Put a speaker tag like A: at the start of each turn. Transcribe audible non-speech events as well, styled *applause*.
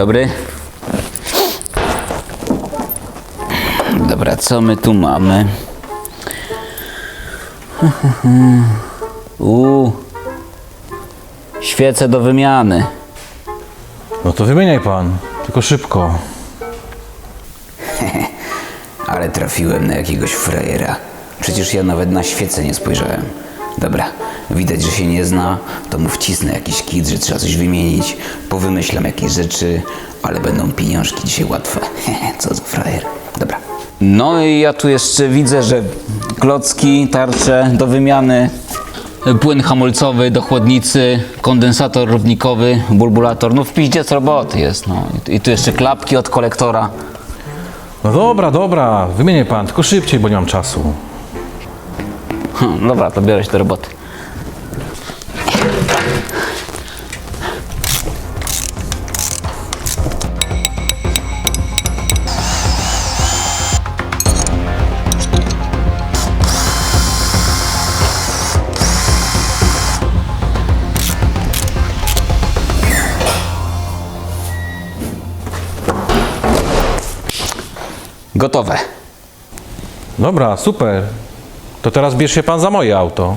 A: Dobry. Dobra, co my tu mamy? *laughs* Uuu. Świece do wymiany.
B: No to wymieniaj pan, tylko szybko. *laughs*
A: Ale trafiłem na jakiegoś frajera. Przecież ja nawet na świecę nie spojrzałem. Dobra, widać, że się nie zna, to mu wcisnę jakiś kit, że trzeba coś wymienić, powymyślam jakieś rzeczy, ale będą pieniążki dzisiaj łatwe. *laughs* Co za frajer. Dobra. No i ja tu jeszcze widzę, że klocki, tarcze do wymiany, płyn hamulcowy do chłodnicy, kondensator równikowy, bulbulator. No w piździec roboty jest, no. I tu jeszcze klapki od kolektora.
B: No dobra, dobra, wymieniaj pan, tylko szybciej, bo nie mam czasu.
A: Hmm, Dobra, to biorę się do roboty. Gotowe.
B: Dobra, super. To teraz bierz się pan za moje auto.